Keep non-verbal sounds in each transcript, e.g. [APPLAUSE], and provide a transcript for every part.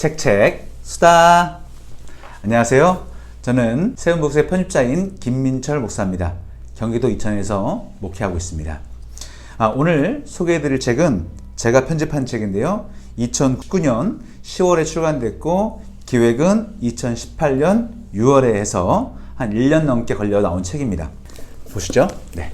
책책 수다. 안녕하세요. 저는 세운복수의 편집자인 김민철 목사입니다. 경기도 이천에서 목회하고 있습니다. 아, 오늘 소개해드릴 책은 제가 편집한 책인데요. 2019년 10월에 출간됐고 기획은 2018년 6월에 해서 한 1년 넘게 걸려 나온 책입니다. 보시죠. 네.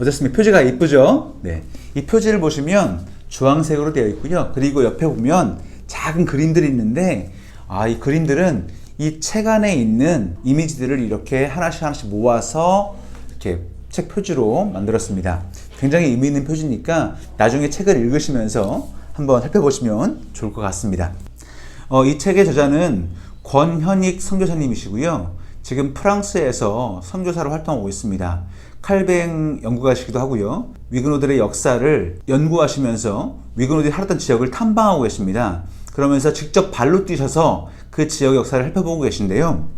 어떻습니까? 표지가 이쁘죠? 네. 이 표지를 보시면 주황색으로 되어 있고요. 그리고 옆에 보면 작은 그림들이 있는데, 아, 이 그림들은 이 책 안에 있는 이미지들을 이렇게 하나씩 하나씩 모아서 이렇게 책 표지로 만들었습니다. 굉장히 의미 있는 표지니까 나중에 책을 읽으시면서 한번 살펴보시면 좋을 것 같습니다. 어, 이 책의 저자는 권현익 선교사님이시고요. 지금 프랑스에서 선교사로 활동하고 있습니다. 칼뱅 연구가시기도 하고요. 위그노들의 역사를 연구하시면서 위그노들이 살았던 지역을 탐방하고 계십니다. 그러면서 직접 발로 뛰셔서 그 지역 역사를 살펴보고 계신데요.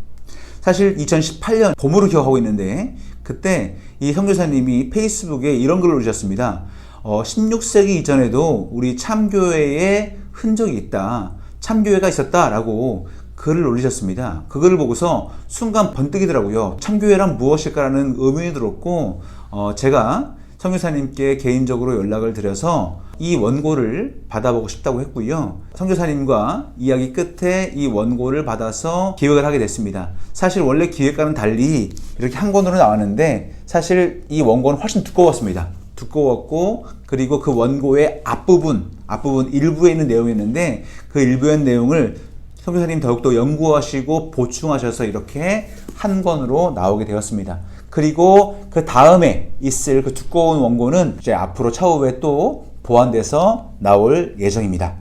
사실 2018년 봄으로 기억하고 있는데 그때 이 선교사님이 페이스북에 이런 글을 올리셨습니다. 어, 16세기 이전에도 우리 참교회에 흔적이 있다. 참교회가 있었다라고 글을 올리셨습니다. 그 글을 보고서 순간 번뜩이더라고요. 참교회란 무엇일까라는 의문이 들었고 어, 제가 선교사님께 개인적으로 연락을 드려서 이 원고를 받아보고 싶다고 했고요. 선교사님과 이야기 끝에 이 원고를 받아서 기획을 하게 됐습니다. 사실 원래 기획과는 달리 이렇게 한 권으로 나왔는데 사실 이 원고는 훨씬 두꺼웠습니다. 두꺼웠고 그리고 그 원고의 앞부분 앞부분 일부에 있는 내용이었는데 그 일부의 내용을 선교사님 더욱더 연구하시고 보충하셔서 이렇게 한 권으로 나오게 되었습니다. 그리고 그 다음에 있을 그 두꺼운 원고는 이제 앞으로 차후에 또 보완돼서 나올 예정입니다.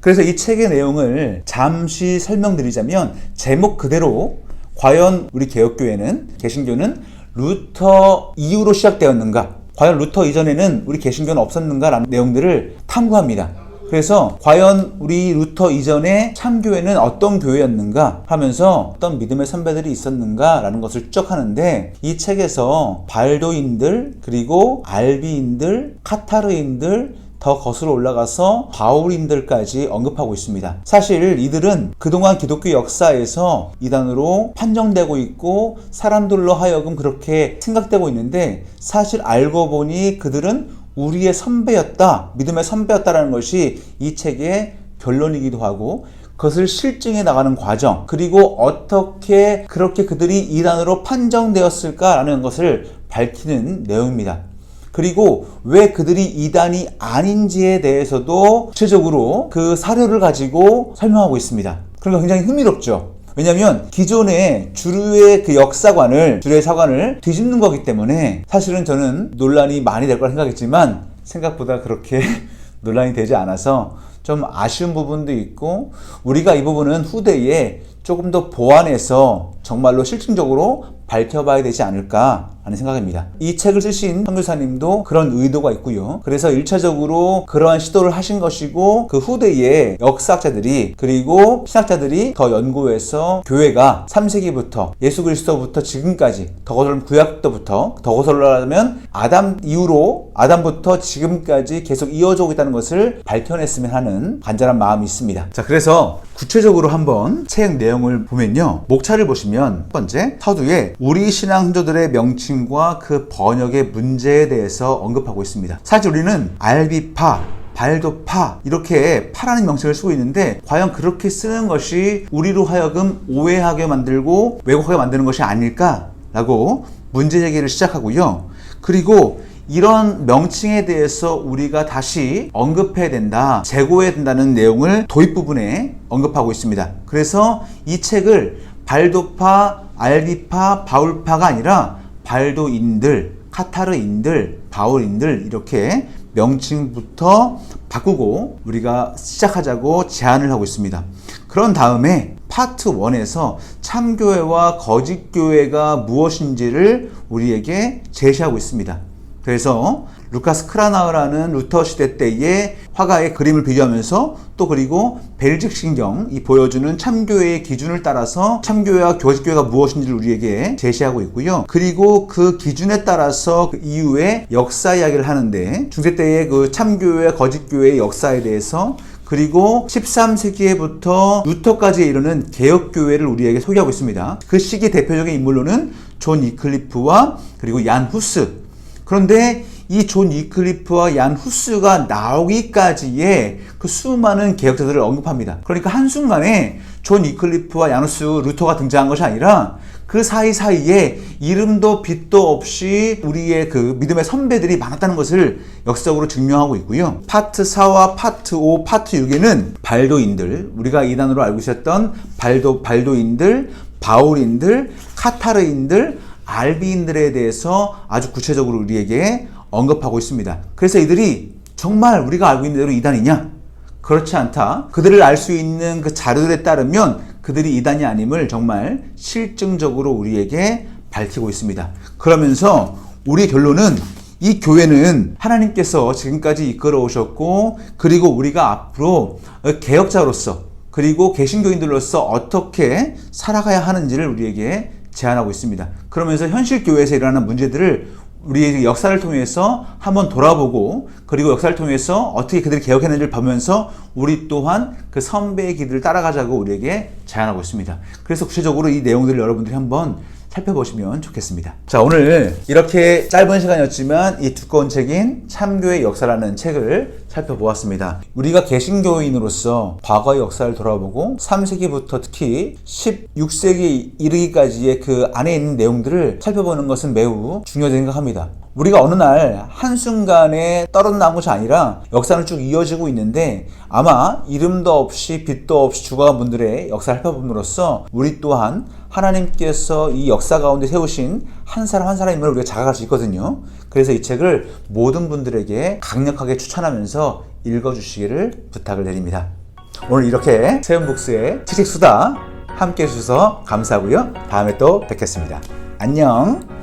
그래서 이 책의 내용을 잠시 설명드리자면 제목 그대로 과연 우리 개혁교회는 개신교는 루터 이후로 시작되었는가? 과연 루터 이전에는 우리 개신교는 없었는가라는 내용들을 탐구합니다. 그래서 과연 우리 루터 이전에 참교회는 어떤 교회였는가 하면서 어떤 믿음의 선배들이 있었는가라는 것을 추적하는데 이 책에서 발도인들 그리고 알비인들 카타르인들 더 거슬러 올라가서 바울인들까지 언급하고 있습니다. 사실 이들은 그동안 기독교 역사에서 이단으로 판정되고 있고 사람들로 하여금 그렇게 생각되고 있는데 사실 알고 보니 그들은 우리의 선배였다, 믿음의 선배였다라는 것이 이 책의 결론이기도 하고 그것을 실증해 나가는 과정, 그리고 어떻게 그렇게 그들이 이단으로 판정되었을까라는 것을 밝히는 내용입니다. 그리고 왜 그들이 이단이 아닌지에 대해서도 구체적으로 그 사료를 가지고 설명하고 있습니다. 그러니까 굉장히 흥미롭죠. 왜냐하면 기존의 주류의 그 역사관을 주류의 사관을 뒤집는 거기 때문에 사실은 저는 논란이 많이 될 거라 생각했지만 생각보다 그렇게 [LAUGHS] 논란이 되지 않아서 좀 아쉬운 부분도 있고 우리가 이 부분은 후대에 조금 더 보완해서 정말로 실증적으로 밝혀봐야 되지 않을까 하는 생각입니다. 이 책을 쓰신 선교사님도 그런 의도가 있고요. 그래서 1차적으로 그러한 시도를 하신 것이고 그 후대에 역사학자들이 그리고 신학자들이 더 연구해서 교회가 3세기부터 예수 그리스도부터 지금까지 더 거슬러 구약부터 더 거슬러면 아담 이후로 아담부터 지금까지 계속 이어져 오고 있다는 것을 밝혀냈으면 하는 간절한 마음이 있습니다. 자, 그래서 구체적으로 한번 책 내용을 보면요. 목차를 보시면 첫 번째 서두에 우리 신앙 흔조들의 명칭 과 그 번역의 문제에 대해서 언급하고 있습니다. 사실 우리는 알비파, 발도파 이렇게 파라는 명칭을 쓰고 있는데 과연 그렇게 쓰는 것이 우리로 하여금 오해하게 만들고 왜곡하게 만드는 것이 아닐까라고 문제 제기를 시작하고요. 그리고 이런 명칭에 대해서 우리가 다시 언급해야 된다, 재고해야 된다는 내용을 도입 부분에 언급하고 있습니다. 그래서 이 책을 발도파, 알비파, 바울파가 아니라 발도인들, 카타르인들, 바울인들 이렇게 명칭부터 바꾸고 우리가 시작하자고 제안을 하고 있습니다. 그런 다음에 파트 1에서 참교회와 거짓교회가 무엇인지를 우리에게 제시하고 있습니다. 그래서 루카스 크라나우라는 루터 시대 때의 화가의 그림을 비교하면서 또 그리고 벨직 신경 이 보여주는 참교회의 기준을 따라서 참교회와 거짓교회가 무엇인지를 우리에게 제시하고 있고요. 그리고 그 기준에 따라서 그 이후에 역사 이야기를 하는데 중세 때의 그 참교회와 거짓교회의 역사에 대해서 그리고 13세기에부터 루터까지 이르는 개혁교회를 우리에게 소개하고 있습니다. 그 시기 대표적인 인물로는 존 이클리프와 그리고 얀 후스. 그런데 이존 이클리프와 얀 후스가 나오기까지의 그 수많은 개혁자들을 언급합니다. 그러니까 한순간에 존 이클리프와 얀 후스, 루터가 등장한 것이 아니라 그 사이사이에 이름도 빛도 없이 우리의 그 믿음의 선배들이 많았다는 것을 역사적으로 증명하고 있고요. 파트 4와 파트 5, 파트 6에는 발도인들, 우리가 이단으로 알고 있었던 발도, 발도인들, 바울인들, 카타르인들, 알비인들에 대해서 아주 구체적으로 우리에게 언급하고 있습니다. 그래서 이들이 정말 우리가 알고 있는 대로 이단이냐? 그렇지 않다. 그들을 알 수 있는 그 자료들에 따르면 그들이 이단이 아님을 정말 실증적으로 우리에게 밝히고 있습니다. 그러면서 우리의 결론은 이 교회는 하나님께서 지금까지 이끌어 오셨고 그리고 우리가 앞으로 개혁자로서 그리고 개신교인들로서 어떻게 살아가야 하는지를 우리에게 제안하고 있습니다. 그러면서 현실 교회에서 일어나는 문제들을 우리의 역사를 통해서 한번 돌아보고 그리고 역사를 통해서 어떻게 그들이 개혁했는지를 보면서 우리 또한 그 선배의 길을 따라가자고 우리에게 제안하고 있습니다. 그래서 구체적으로 이 내용들을 여러분들이 한번 살펴보시면 좋겠습니다. 자, 오늘 이렇게 짧은 시간이었지만 이 두꺼운 책인 참교의 역사라는 책을 살펴보았습니다. 우리가 개신교인으로서 과거의 역사를 돌아보고 3세기부터 특히 16세기 이르기까지의 그 안에 있는 내용들을 살펴보는 것은 매우 중요하다고 생각합니다. 우리가 어느 날 한순간에 떨어진 것이 아니라 역사는 쭉 이어지고 있는데 아마 이름도 없이 빛도 없이 죽어간 분들의 역사를 살펴봄으로써 우리 또한 하나님께서 이 역사 가운데 세우신 한 사람 한 사람임을 우리가 자각할 수 있거든요. 그래서 이 책을 모든 분들에게 강력하게 추천하면서 읽어주시기를 부탁을 드립니다. 오늘 이렇게 세운북스의 지식수다 함께 해주셔서 감사하고요. 다음에 또 뵙겠습니다. 안녕!